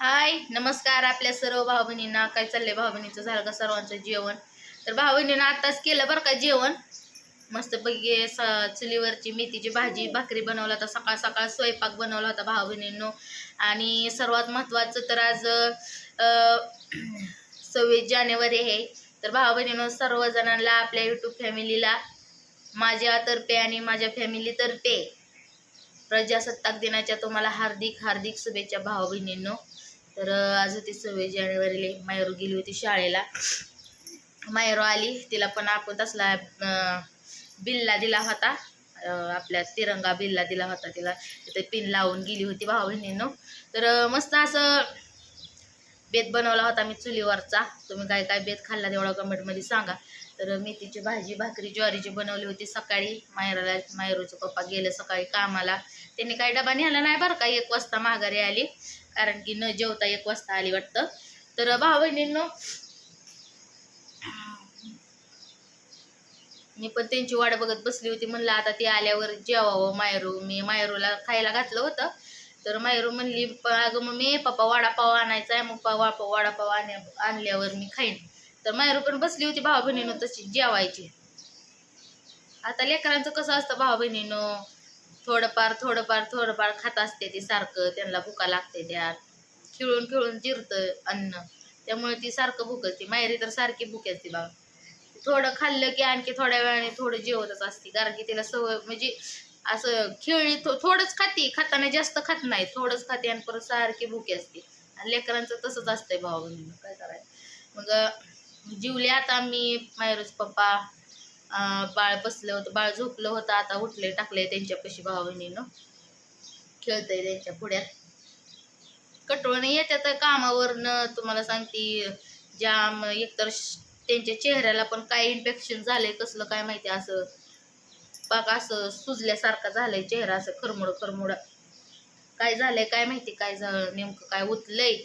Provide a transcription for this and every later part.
हाय नमस्कार आपल्या सर्व भाऊ बहिणींना काय चाललंय भाऊ बहिणीचं झालं का सर्वांचं जेवण? तर भाऊ बहिणीनं आत्ताच केलं बरं का जेवण. मस्त पैकी चुलीवरची मेथीची भाजी भाकरी बनवला होता. सकाळ सकाळ स्वयंपाक बनवला होता भाऊ बहिणींनो आणि सर्वात महत्त्वाचं तर आज सव्वीस जानेवारी आहे. तर भाऊ बहिणीनं सर्वजणांना आपल्या यूट्यूब फॅमिलीला माझ्यातर्फे आणि माझ्या फॅमिलीतर्फे प्रजासत्ताक दिनाच्या तुम्हाला हार्दिक हार्दिक शुभेच्छा भाऊ बहिणींनो तर आज होती सव्वीस जानेवारीला. मायरू गेली होती शाळेला. मायरू आली. तिला पण आपण तसला बिल्ला दिला होता. आपल्या तिरंगा बिल्ला दिला होता तिला. तिथे पिन लावून गेली होती भाऊ बहिणीनं तर मस्त असं बेत बनवला होता मी चुलीवरचा. तुम्ही काय काय बेत खाल्ला तेवढा कमेंटमध्ये सांगा. तर मेथीची भाजी भाकरी ज्वारीची बनवली होती सकाळी. मायराला मायरूचं पप्पा गेले सकाळी कामाला. त्यांनी काही डबा नेला नाही बरं का. एक वाजता माघारी आली. कारण की न जेवता एक वाजता आली वाटतं. तर भाऊ बहिणींनो मी पण त्यांची वाट बघत बसली होती. म्हणलं आता ती आल्यावर जेवावं मायरू मी मायरूला खायला घातलं होतं. तर मायरू म्हणली अगं अगं मी पप्पा वडापाव आणायचा आहे. मग पा वडापाव वडापाव आणल्यावर मी खाईन. तर मायरू पण बसली होती भाऊ बहिणीनं तशी जेवायची. आता लेकरांचं कसं असतं भाऊ बहिणीनं थोडंफार थोडंफार थोडंफार खात असते ते सारखं. त्यांना भुका लागते त्यात. खिळून खिळून जिरतं अन्न. त्यामुळे ती सारखं भूक असते. मायरी तर सारखी भूक असते बाबा थोडं खाल्लं की आणखी थोड्या वेळाने थोडं जेवतच असते. कारण की तिला सवय म्हणजे असं खेळी थो थोडंच खाते. खाताना जास्त खात नाही. थोडंच खाते आणि परत सारखी भुकी असते. आणि लेकरांचं तसंच असतंय भाऊ. काय करायचं? मग जिवले आता मी मायरूच पप्पा बाळ बसलं होतं बाळ झोपलं होतं आता उठले टाकले त्यांच्यापाशी भाऊ बहिणीनं खेळतंय त्यांच्या पुढ्यात. कटवळी येत्या तर कामावरनं तुम्हाला सांगते जाम एकतर त्यांच्या चेहऱ्याला पण काय इन्फेक्शन झालंय कसलं काय माहिती असं बाग असं सुजल्यासारखा झालंय चेहरा असं खरमुड खरमुड. काय झालंय काय माहिती काय झालं नेमकं काय उतलंय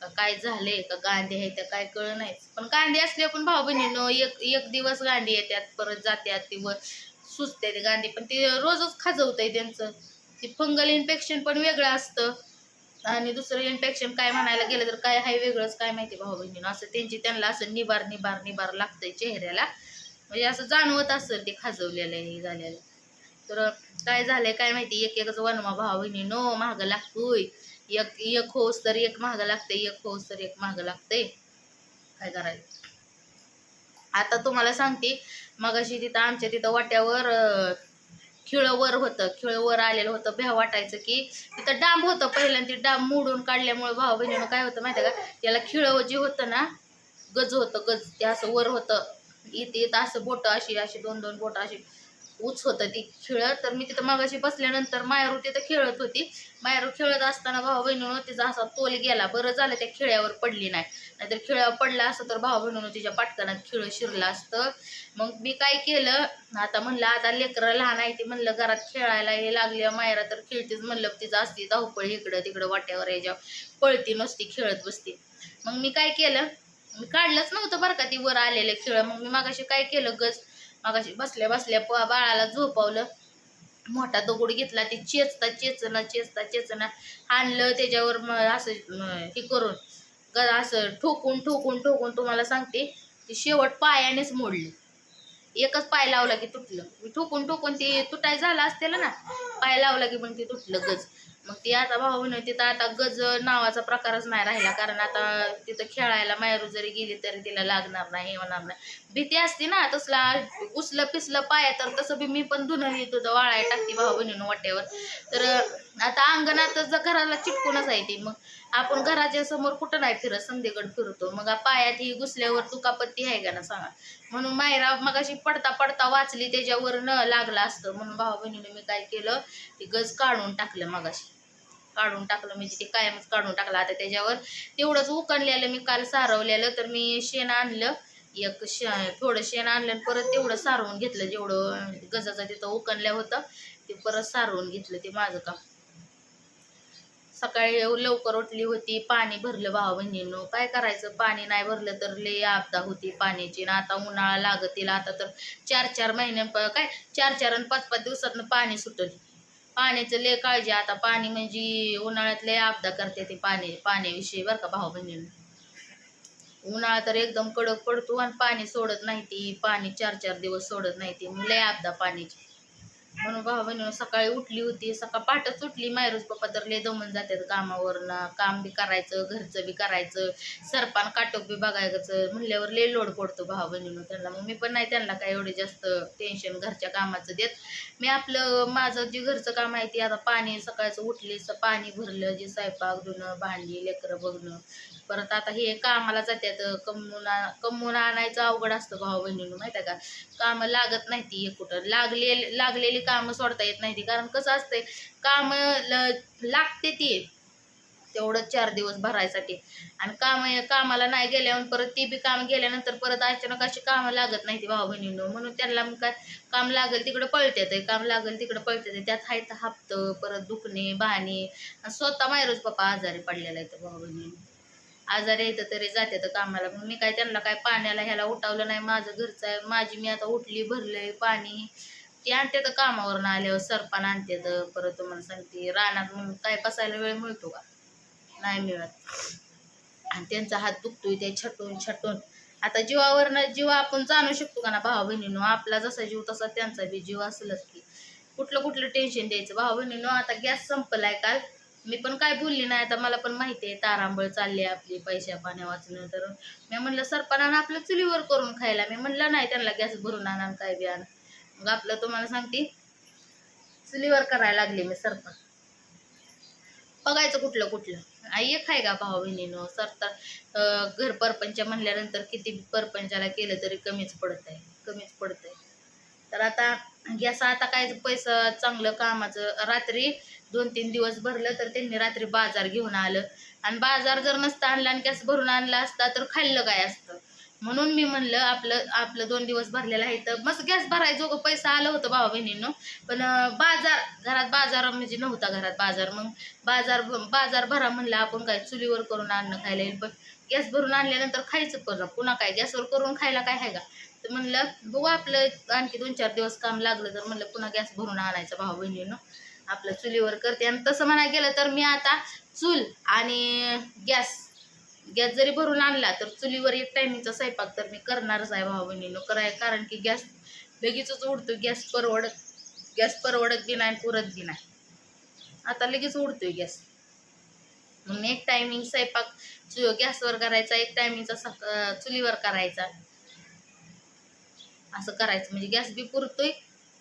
का काय झालंय का गांधी आहे त्या काय कळ नाही. पण गांधी असले पण भाऊ बहिणीनं एक एक दिवस गांधी येतात परत जात्यात ती व सुचते ते गांधी. पण ते रोजच खाजवतंय त्यांचं. ते फंगल इन्फेक्शन पण वेगळं असतं. आणि दुसरं इन्फेक्शन काय म्हणायला गेलं तर काय आहे वेगळंच काय माहिती भाऊ बहिणीनं असं त्यांची त्यांना असं निबार निबार निबार लागतंय चेहऱ्याला. म्हणजे असं जाणवत असेल ते खाजवलेलं हे झालेलं. तर काय झालंय काय माहिती? एक एकच वनमा भाऊ बहिणी नो महाग लागतोय. एक एक होस तर एक महाग लागतंय एक होस तर एक महाग लागतंय काय करायचं? आता तुम्हाला सांगते मगाशी तिथं आमच्या तिथं वाट्यावर अं, खिळं वर होतं खिळं वर आलेलं होतं. भ्या वाटायचं की तिथं डांब होतं पहिल्यांदा ती डांब मोडून काढल्यामुळे भाऊ बहिणीनं काय होतं माहिती का? त्याला खिळं जे होतं ना गज होतं गज ते असं वर होतं. इथे इथं असं बोटं अशी अशी दोन दोन बोटं अशी उच होतं ती खेळत तर मी तिथं मागाशी बसल्यानंतर मायारू तिथं खेळत होती. मायारू खेळत असताना भाऊ बहिणीनं तिचा असा तोल गेला. बरं झालं त्या खेळ्यावर पडली नाही. नाहीतर खेळ्यावर पडला असतं तर भाऊ बहिणीनं तिच्या पाटकानात खेळ शिरलं असतं. मग मी काय केलं? आता म्हणलं आता लेकरं लहान आहे ती. म्हणलं घरात खेळायला हे लागली मायरा तर खेळतीच. म्हणलं तिचं असती धावपळ इकडं तिकडं वाट्यावर यायच्या पळती नसती खेळत बसती. मग मी काय केलं? मी काढलंच नव्हतं बरं का ती वर आलेलं खेळ. मग मी मागाशी काय केलं? गज मगाशी बसल्या बसल्या प बाळाला झोपवलं. मोठा दगड घेतला ते चेचता चेचना चेचता चेचना आणलं त्याच्यावर मग असं हे करून. ग असं ठोकून ठोकून ठोकून तुम्हाला सांगते ती शेवट पायानेच मोडली. एकच पाय लावला की तुटलं. मी ठोकून ठोकून ते तुटाय झालं असतेल ना पाय लावला की मग ते तुटलं गज मग ती आता भाऊ बहिणी तिथं आता गज नावाचा प्रकारच नाही राहिला. कारण आता तिथं खेळायला मायरू जरी गेली तरी तिला लागणार नाही हे होणार नाही. भीती असते ना तसला घुसलं पिसलं पाया तर तसं बी मी पण धुणं तुझं होतं वाळाय टाकते भाऊ बहिणीनं वाट्यावर तर आता अंगणात जर घराला चिटकूनच आहे ती मग आपण घराच्या समोर कुठं नाही फिरत संध्याकडे फिरतो. मग पायात ही घुसल्यावर दुखापत्ती आहे का ना सांगा. म्हणून मायरा मग अशी पडता पडता वाचली त्याच्यावर न लागला असतं. म्हणून भाऊ बहिणीनं मी काय केलं ती गज काढून टाकलं मगाशी. काढून टाकलं म्हणजे ते कायमच काढून टाकलं. आता त्याच्यावर तेवढंच उकणलेलं मी काल सारवलेलं तर मी शेण आणलं. एक शे थोडं शेण आणलं आणि परत तेवढं सारवून घेतलं. जेवढं गजाचं तिथं उकणलं होतं ते परत सारवून घेतलं ते माझं काम. सकाळी लवकर उठली होती पाणी भरलं भावा बहिणीनं. काय करायचं? पाणी नाही भरलं तर ले आपदा होती पाण्याची. ना आता उन्हाळा लागतील. आता तर चार चार महिन्या प- काय? चार चार आणि पाच पाच दिवसातनं पाणी सुटल. पाण्याचं लय काळजी आता. पाणी म्हणजे उन्हाळ्यात लय आपदा करते ते पाणी. पाण्याविषयी बरं का भाऊ बहिणीनं? उन्हाळा तर एकदम कडक पडतो आणि पाणी सोडत नाही ती. पाणी चार चार दिवस सोडत नाही ती. लय आपदा पाण्याची. म्हणून भाऊ बहिणी सकाळी उठली होती सकाळ पाठच उठली. मायरूज पप्पा तर लय दमून जातात कामावरनं. काम बी करायचं घरचं बी करायचं. सरपान काटोक बी बघायचं. म्हणल्यावर लय लोड पडतो भाऊ बहिणीनं त्यांना. मग मी पण नाही त्यांना काय एवढे जास्त टेन्शन घरच्या कामाचं देत. मी आपलं माझं जे घरचं काम आहे ते आता पाणी सकाळचं उठली पाणी भरलं जे स्वयंपाक धुणं भांडी लेकरं बघणं परत आता हे कामाला जात्यात कमवून आ- कमवून आणायचं अवघड असतं भाऊ बहिणीनं माहिती आहे का? कामं लागत नाही ती कुठं. लागले लागलेली कामं सोडता येत नाही ती कारण कसं असतंय कामं ल- लागते ती. तेवढं चार दिवस भरायसाठी. आणि काम कामाला नाही गेल्यावर परत ती बी काम गेल्यानंतर परत अचानक अशी कामं लागत नाही ती भाऊ बहिणीनं. म्हणून त्यांना मग काय काम लागेल तिकडं पळत्यात. काम लागेल तिकडं पळतात त्यात हायत हप्तं परत दुखणे बहाणे. आणि स्वतः मायरोज पप्पा आजारी पडलेला आहे भाऊ बहिणीनं. आजारी येतं तरी जाते तर कामाला. मग मी काय त्यांना काय पाण्याला ह्याला उठावलं नाही. माझं घरचं आहे. माझी मी आता उठली भरले पाणी. ती आणते तर कामावरून आल्यावर. सरपान आणते तर परत तुम्हाला सांगते. रानात मग काय कसायला वेळ मिळतो का? नाही मिळत. आणि त्यांचा हात दुखतोय. ते छटून छटून. आता जीवावरनं जीव आपण जाणू शकतो का ना भाऊ बहिणीनो? आपला जसा जीव तसा त्यांचा बी जीव असलच की. कुठलं कुठलं टेन्शन द्यायचं भाऊ बहिणीनो? आता गॅस संपलाय काल. मी पण काय बोलली नाही आता मला पण माहिती आहे तारांबळ चालली आहे आपली पैशा पाण्या वाचणं तर मी म्हणलं सरपणानं आपलं चुलीवर करून खायला. मी म्हणलं नाही त्यांना गॅस भरून आणा काय बी आण. मग आपलं तुम्हाला सांगते चुलीवर करायला लागले मी सरपण बघायचं कुठलं कुठलं. आई एक आहे का भाऊ बहिणीनं? सर घर परपंच म्हणल्यानंतर किती परपंचाला केलं तरी कमीच पडत आहे कमीच पडत आहे तर आता गॅस आता काय पैसा चांगलं कामाचं रात्री दोन तीन दिवस भरलं तर त्यांनी रात्री बाजार घेऊन आलं. आणि बाजार जर नसता आणला आणि गॅस भरून आणला असता तर खाल्लं काय असतं? म्हणून मी म्हणलं आपलं आपलं दोन दिवस भरलेलं आहे तर मस्त गॅस भरायचो. पैसा आलं होतं भावा बहिणींनो. पण बाजार घरात बाजार म्हणजे नव्हता घरात बाजार. मग बाजार बाजार भरा म्हणलं आपण काय चुलीवर करून आणणं खायला येईल. पण गॅस भरून आणल्यानंतर खायचं पण पुन्हा काय गॅसवर करून खायला काय आहे का? तर म्हणलं बघू आपलं आणखी दोन चार दिवस काम लागलं तर म्हणलं पुन्हा गॅस भरून आणायचं भाऊ बहिणीनं. आपलं चुलीवर करते. आणि तसं म्हणायला गेलं तर मी आता चूल आणि गॅस गॅस जरी भरून आणला तर चुलीवर एक टायमिंगचा स्वयंपाक तर मी करणारच आहे भाऊ बहिणीनं. कराय कारण की गॅस लगेचच उडतो. गॅस परवडत गॅस परवडत बी नाही आणि पुरत बी नाही. आता लगेच उडतोय गॅस. मग एक टायमिंग स्वयंपाक चु गॅसवर करायचा एक टायमिंगचा सक चुलीवर करायचा. असं करायचं. म्हणजे गॅस बी पुरतोय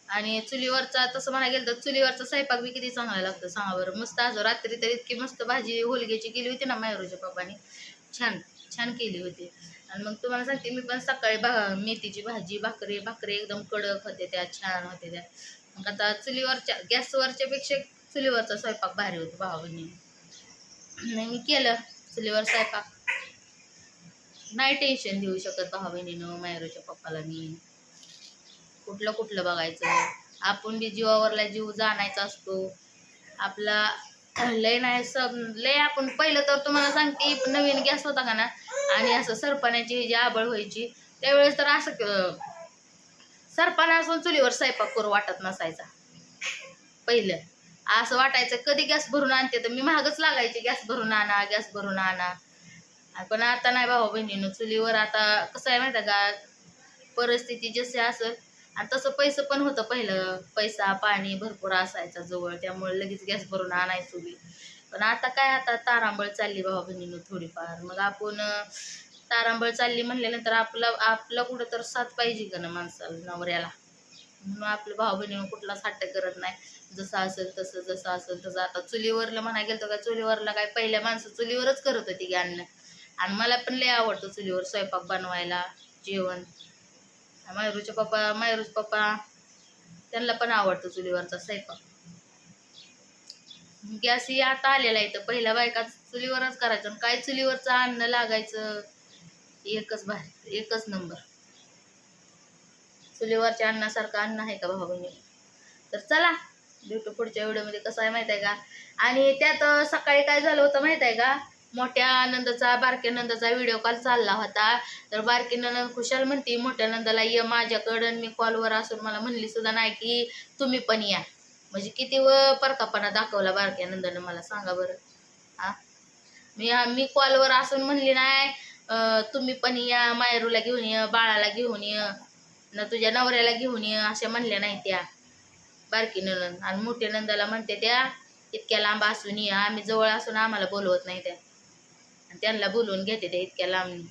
आणि चुलीवरचा तसं म्हणायला गेलं तर चुलीवरचा स्वयंपाक बी किती चांगला लागतो सांगा बरं. मस्त आज रात्री तर इतकी मस्त भाजी होलग्याची केली होती ना मायरूच्या पप्पाने. छान छान केली होती. आणि मग तुम्हाला सांगते मी पण सकाळी भा मेथीची भाजी भाकरी भाकरी एकदम कडक होते त्या छान होते त्या. मग आता चुलीवरच्या गॅसवरच्यापेक्षा चुलीवरचा स्वयंपाक भारी होतो भावाने नाही मी केलं. चुलीवर स्वयंपाक. नाही टेन्शन देऊ शकत भावा बहिणीनं मायरोच्या पप्पाला मी. कुठलं कुठलं बघायचं. आपण बी जीवावरला जीव जाणायचा असतो. आपला लय नाही सब लय आपण पहिलं तर तुम्हाला सांगते नवीन गॅस होता का ना आणि असं सरपणाची जी आबळ व्हायची त्यावेळेस तर असं सरपणा असून चुलीवर स्वयंपाक करू वाटत नसायचा. पहिलं. असं वाटायचं कधी गॅस भरून आणते? तर मी महागच लागायची गॅस भरून आणा गॅस भरून आणा. पण आता नाही भाऊ बहिणीनं चुलीवर आता कसं आहे माहिती आहे का परिस्थिती जशी असेल आणि तसं पैसं पण होतं पहिलं पैसा पाणी भरपूर असायचा जवळ त्यामुळे लगेच गॅस भरून आणायचो बी पण आता काय आता तारांबळ चालली भावा बहिणीनं थोडीफार. मग आपण तारांबळ चालली म्हणल्यानंतर आपलं आपलं कुठं तर साथ पाहिजे का ना माणसाला नवऱ्याला? म्हणून आपलं भाऊ बहिणीनं कुठलाच हट्ट करत नाही. जसं असेल तसं जसं असेल तसं. आता चुलीवरला म्हणा गेलं का चुलीवरला काय पहिल्या माणसं चुलीवरच करत होती की अन्न. आणि मला पण लय आवडतं चुलीवर स्वयंपाक बनवायला जेवण. मायरूचे पप्पा मायरूच पप्पा त्यांना पण आवडतं चुलीवरचा स्वयंपाक. गॅस ही आता आलेला आहे तर पहिल्या बायका चुलीवरच करायचं आणि काय चुलीवरचं अन्न लागायचं? एकच भारी एकच नंबर. चुलीवरच्या अन्नासारखं अन्न आहे का भाऊ बहिणी? तर चला भेटू पुढच्या व्हिडिओमध्ये. कसं आहे माहीत आहे का? आणि त्यात सकाळी काय झालं होतं माहीत आहे का? मोठ्या आनंदाचा बारक्या नंदाचा व्हिडिओ कॉल चालला होता. तर बारकी नंद खुशाल म्हणते मोठ्या नंदाला ये माझ्याकडं. मी कॉलवर असून मला म्हणली सुद्धा नाही की तुम्ही पण या. म्हणजे किती व परकापणा दाखवला बारक्या नंदानं मला. सांगा बरं. हा? मी मी कॉलवर असून म्हणली नाही तुम्ही पण या मायरूला घेऊन या बाळाला घेऊन ये. ना तुझ्या नवऱ्याला घेऊन ये अशा म्हणल्या नाही त्या. बारकी ननंद आणि मोठ्या नंदाला म्हणते त्या इतक्या लांब असून ये आम्ही जवळ असून आम्हाला बोलवत नाही त्या. आणि त्यांना बोलवून घेते त्या इतक्या लांबनी.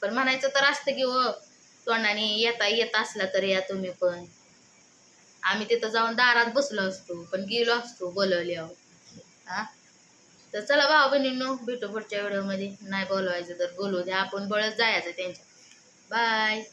पण म्हणायचं तर असतं की व तोंडाने येता येत असला तर या तुम्ही पण. आम्ही तिथं जाऊन दारात बसलो असतो पण गेलो असतो बोलवल्यावर. हा? तर चला भाऊ बहिणींनो भेटू पुढच्या व्हिडिओमध्ये. नाही बोलवायचं तर बोलू द्या. आपण बळच जायचं त्यांच्या Bye.